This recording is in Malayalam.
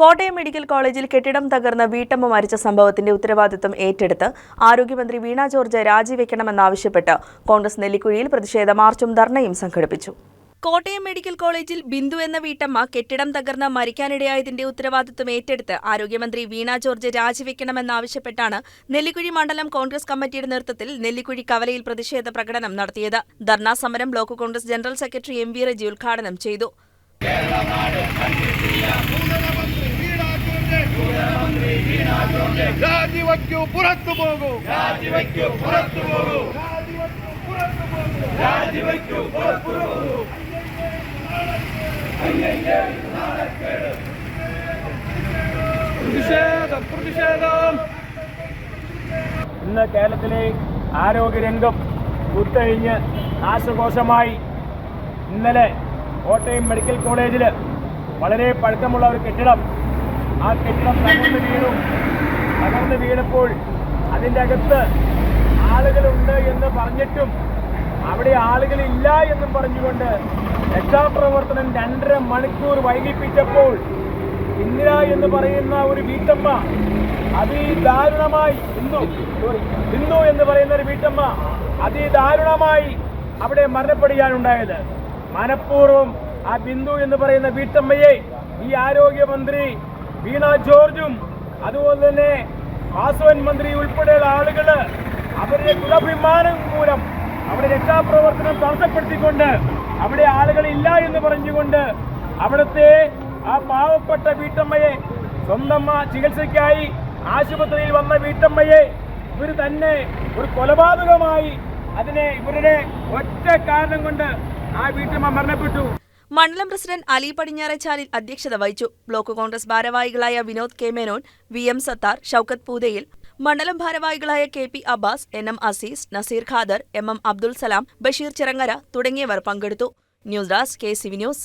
കോട്ടയം മെഡിക്കൽ കോളേജിൽ കെട്ടിടം തകർന്ന് വീട്ടമ്മ മരിച്ച സംഭവത്തിന്റെ ഉത്തരവാദിത്വം ഏറ്റെടുത്ത് ആരോഗ്യമന്ത്രി വീണ ജോർജ് രാജിവെക്കണമെന്നാവശ്യപ്പെട്ട് കോൺഗ്രസ് നെല്ലിക്കുഴിയിൽ പ്രതിഷേധ മാർച്ചും ധർണയും സംഘടിപ്പിച്ചു. കോട്ടയം മെഡിക്കൽ കോളേജിൽ ബിന്ദു എന്ന വീട്ടമ്മ കെട്ടിടം തകർന്ന് മരിക്കാനിടയായതിന്റെ ഉത്തരവാദിത്വം ഏറ്റെടുത്ത് ആരോഗ്യമന്ത്രി വീണ ജോർജ് രാജിവെക്കണമെന്നാവശ്യപ്പെട്ടാണ് നെല്ലിക്കുഴി മണ്ഡലം കോൺഗ്രസ് കമ്മിറ്റിയുടെ നേതൃത്വത്തിൽ നെല്ലിക്കുഴി കവലയിൽ പ്രതിഷേധ പ്രകടനം നടത്തിയത്. ധർണാ സമരം block Congress general secretary M V Reji ഉദ്ഘാടനം ചെയ്തു. രാജിവയ്ക്കൂ പുറത്തു പോകൂ. രാജിവയ്ക്കൂ പുറത്തു പോകൂ. രാജിവയ്ക്കൂ പുറത്തു പോകൂ. രാജിവയ്ക്കൂ പുറത്തു പോകൂ പ്രതിഷേധം പ്രതിഷേധം. ഇന്ന് കേരളത്തിലെ ആരോഗ്യരംഗം കുത്തഴിഞ്ഞ് നാശകോശമായി. ഇന്നലെ കോട്ടയം മെഡിക്കൽ കോളേജിൽ വളരെ പഴക്കമുള്ള ഒരു കെട്ടിടം ആ കെട്ടിടം തകർന്നു വീണു. തകർന്ന് വീണപ്പോൾ അതിന്റെ അകത്ത് ആളുകളുണ്ട് എന്ന് പറഞ്ഞിട്ടും അവിടെ ആളുകളില്ല എന്നും പറഞ്ഞുകൊണ്ട് രക്ഷാപ്രവർത്തനം രണ്ടര മണിക്കൂർ വൈകിപ്പിച്ചപ്പോൾ ഇന്ദിര എന്ന് പറയുന്ന ഒരു വീട്ടമ്മ അതിദാരുണമായി ഹിന്ദു ഇന്നു എന്ന് പറയുന്ന ഒരു വീട്ടമ്മ അതിദാരുണമായി അവിടെ മരണപ്പെടുകയാണുണ്ടായത് മനഃപൂർവം ആ ബിന്ദു എന്ന് പറയുന്ന വീട്ടമ്മയെ ഈ ആരോഗ്യമന്ത്രി വീണ ജോർജും അതുപോലെ തന്നെ വാസവൻ മന്ത്രി ഉൾപ്പെടെയുള്ള ആളുകൾ അവരുടെ ദുരഭിമാനം മൂലം അവിടെ രക്ഷാപ്രവർത്തനം തടസ്സപ്പെടുത്തിക്കൊണ്ട് അവിടെ ഇല്ല എന്ന് പറഞ്ഞുകൊണ്ട് അവിടുത്തെ ആ പാവപ്പെട്ട വീട്ടമ്മയെ സ്വന്തം ചികിത്സയ്ക്കായി ആശുപത്രിയിൽ വന്ന വീട്ടമ്മയെ ഇവർ തന്നെ ഒരു കൊലപാതകമായി അതിനെ ഇവരുടെ ഒറ്റ കാരണം കൊണ്ട് ആ വീട്ടമ്മ മരണപ്പെട്ടു. മണ്ഡലം പ്രസിഡന്റ് അലി പടിഞ്ഞാറച്ചാലിൽ അധ്യക്ഷത വഹിച്ചു. ബ്ലോക്ക് കോൺഗ്രസ് ഭാരവാഹികളായ Vinod K Menon V M Sathar Shoukath Poothayil. മണ്ഡലം ഭാരവാഹികളായ K P Abbas N M Azeez Nazeer Khader M M Abdul Salam Basheer Chirangara തുടങ്ങിയവർ പങ്കെടുത്തു. News desk K C V news.